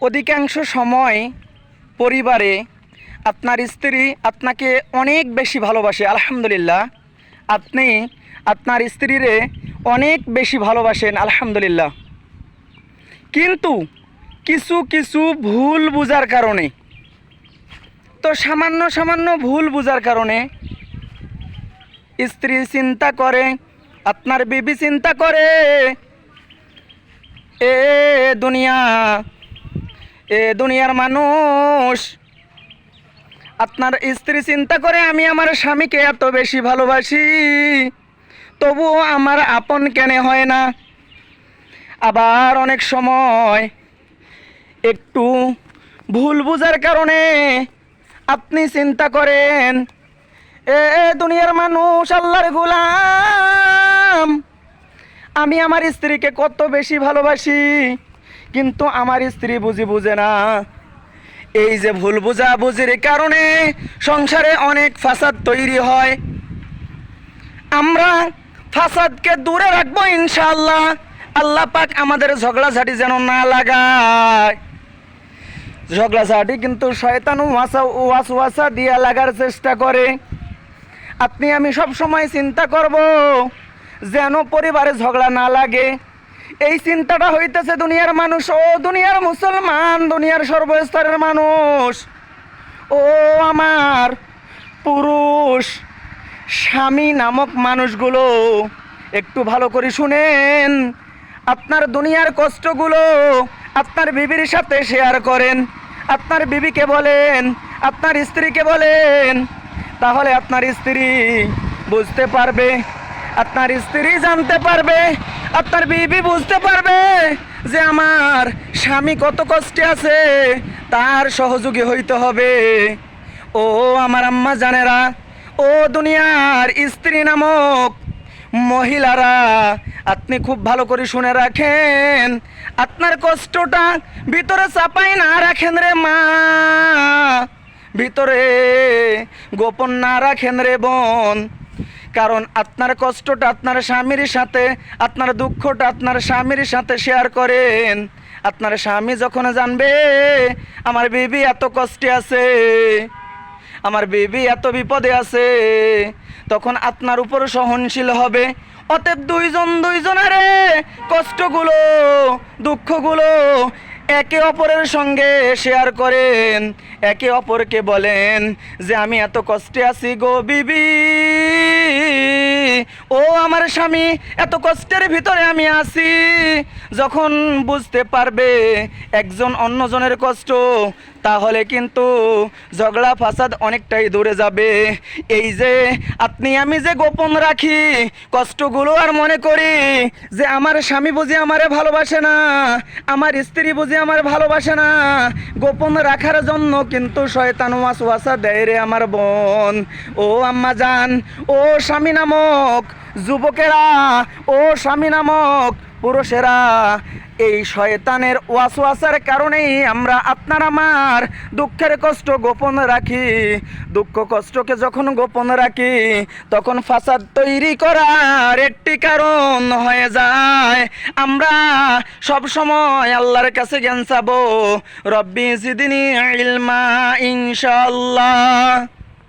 অধিকাংশ সময় পরিবারে আপনার স্ত্রী আপনাকে অনেক বেশি ভালোবাসে, আলহামদুলিল্লাহ। আপনি আপনার স্ত্রীরে অনেক বেশি ভালোবাসেন, আলহামদুলিল্লাহ। কিন্তু কিছু কিছু ভুল বুঝার কারণে, তো সামান্য সামান্য ভুল বুঝার কারণে স্ত্রী চিন্তা করে, আপনার বিবি চিন্তা করে, এ দুনিয়া এ দুনিয়ার মানুষ। আপনার স্ত্রী চিন্তা করে আমি আমার স্বামীকে এত বেশি ভালোবাসি। তবুও আমার আপন কেনে হয় না? আবার অনেক সময় একটু ভুল বুঝার কারণে আপনি চিন্তা করেন, এ দুনিয়ার মানুষ, আল্লাহর গোলাম, আমি আমার স্ত্রীকে কত বেশি ভালোবাসি? কিন্তু আমার স্ত্রী বুঝি বুঝে না। এই যে ভুল বুঝা বুঝির কারণে সংসারে অনেক ফাসাদ তৈরি হয়। আমরা ফাসাদকে দূরে রাখব ইনশাআল্লাহ। আল্লাহ পাক আমাদের ঝগড়াঝাটি যেন না লাগায়। ঝগড়াঝাটি কিন্তু শয়তান ওয়াসা ওয়াস ওয়াসা দিয়া লাগার চেষ্টা করে। আপনি আমি সব সময় চিন্তা করব যেন পরিবারে ঝগড়া না লাগে। এই চিন্তাটা হইতেছে দুনিয়ার মানুষ। ও দুনিয়ার মুসলমান, দুনিয়ার সর্বস্তরের মানুষ। ও আমার পুরুষ, স্বামী নামক মানুষগুলো, একটু ভালো করে শুনেন। আপনার দুনিয়ার কষ্টগুলো আপনার বিবির সাথে শেয়ার করেন। আপনার বিবিকে বলেন, আপনার স্ত্রীকে বলেন, তাহলে আপনার স্ত্রী বুঝতে পারবে আপনার স্ত্রী জানতে পারবে, আপনার বিবি বুঝতে পারবে যে আমার স্বামী কত কষ্টে আছে, তার সহযোগী হইতে হবে। ও আমার আম্মা জানেরা, ও দুনিয়ার স্ত্রী নামক মহিলারা, আপনি খুব ভালো করে শুনে রাখেন, আপনার কষ্টটা ভিতরে চাপাই না রাখেন রে মা। ভিতরে গোপন না রাখেন রে বোন। কারণ আপনার কষ্টটা আপনার স্বামীর সাথে, আপনার দুঃখটা আপনার স্বামীর সাথে শেয়ার করেন। আপনার স্বামী যখন জানবে, আমার বিবি এত কষ্টে আছে, আমার বেবি এত বিপদে আছে, তখন আপনার উপর সহনশীল হবে। অতএব দুইজন দুইজনের কষ্টগুলো, দুঃখগুলো একে অপরের সঙ্গে শেয়ার করেন। একে অপরকে বলেন যে, আমি এত কষ্টে আছি গো বিবি। আমার স্বামী, এত কষ্টের ভিতরে আমি আছি। যখন বুঝতে পারবে একজন অন্যজনের কষ্ট, তাহলে কিন্তু ঝগড়া, ফাসাদ অনেকটাই দূরে যাবে। এই যে আপনি, আমি যে গোপন রাখি, কষ্টগুলো আর মনে করি যে আমার স্বামী বুঝি আমারে ভালোবাসে না, আমার স্ত্রী বুঝি আমার ভালোবাসে না। গোপন রাখার জন্য কিন্তু শয়তান ওয়াস ওয়াসা দেয় রে আমার বোন। ও আম্মা জান, ও স্বামী নামক যুবকেরা, ও স্বামী নামক পুরুষেরা, এই শয়তানের ওয়াসওয়াসার কারণেই আমরা আপনার আমার দুঃখের কষ্ট গোপন রাখি। দুঃখ কষ্টকে যখন গোপন রাখি, তখন ফাসাদ তৈরি করার একটি কারণ হয়ে যায়। আমরা সব সময় আল্লাহর কাছে জ্ঞান চাবো। রব্বি জিদিনী ইলমা ইনশাআল্লাহ।